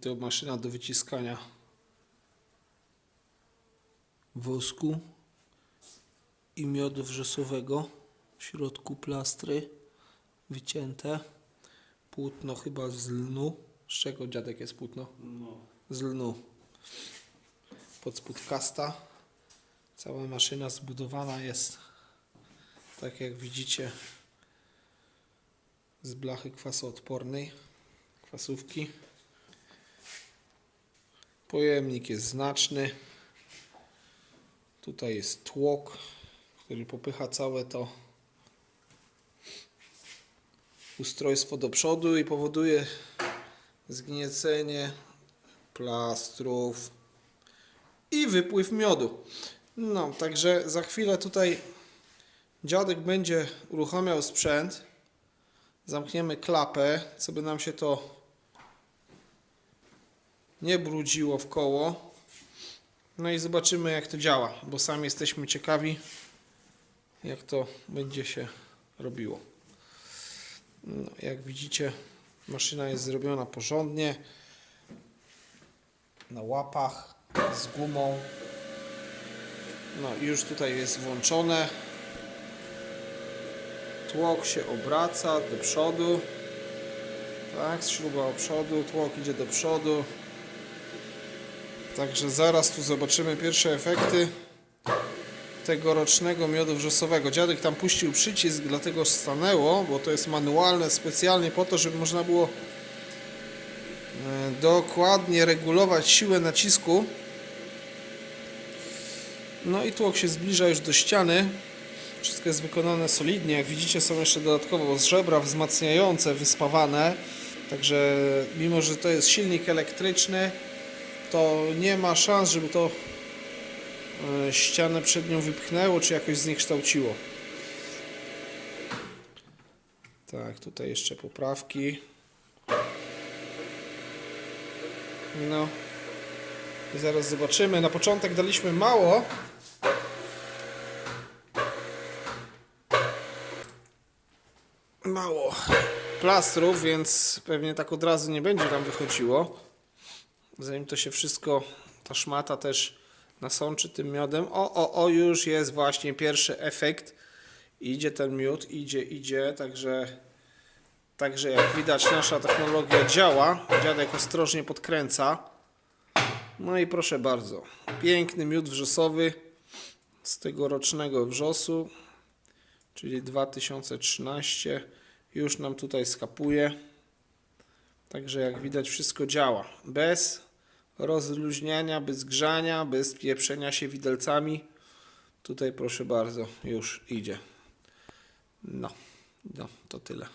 To maszyna do wyciskania wosku i miodu wrzosowego. W środku plastry wycięte. Płótno chyba z lnu. Z czego dziadek jest płótno? No. Z lnu. Pod spód kasta. Cała maszyna zbudowana jest tak jak widzicie z blachy kwasoodpornej kwasówki. Pojemnik jest znaczny. Tutaj jest tłok, który popycha całe to ustrojstwo do przodu i powoduje zgniecenie plastrów i wypływ miodu. No, także za chwilę tutaj dziadek będzie uruchamiał sprzęt. Zamkniemy klapę, co by nam się to nie brudziło w koło. No i zobaczymy jak to działa, bo sami jesteśmy ciekawi jak to będzie się robiło. No, jak widzicie maszyna jest zrobiona porządnie na łapach z gumą. No już tutaj jest włączone. Tłok się obraca do przodu. Tak, śruba do przodu, tłok idzie do przodu. Także zaraz tu zobaczymy pierwsze efekty tegorocznego miodu wrzosowego. Dziadek tam puścił przycisk, dlatego stanęło, bo to jest manualne specjalnie po to, żeby można było e, dokładnie regulować siłę nacisku. No i tłok się zbliża już do ściany. Wszystko jest wykonane solidnie. Jak widzicie są jeszcze dodatkowo żebra wzmacniające wyspawane. Także mimo, że to jest silnik elektryczny, to nie ma szans, żeby to e, ścianę przed nią wypchnęło, czy jakoś zniekształciło. Tak, tutaj jeszcze poprawki. No. I zaraz zobaczymy. Na początek daliśmy mało. Mało plastrów, więc pewnie tak od razu nie będzie tam wychodziło. Zanim to się wszystko, ta szmata też nasączy tym miodem. O, o, o, już jest właśnie pierwszy efekt. Idzie ten miód, idzie, idzie, także, także jak widać nasza technologia działa. Dziadek ostrożnie podkręca. No i proszę bardzo, piękny miód wrzosowy z tegorocznego wrzosu, czyli 2013. Już nam tutaj skapuje. Także jak widać wszystko działa. Bez rozluźniania, bez grzania, bez pieprzenia się widelcami. Tutaj proszę bardzo, już idzie. No, no to tyle.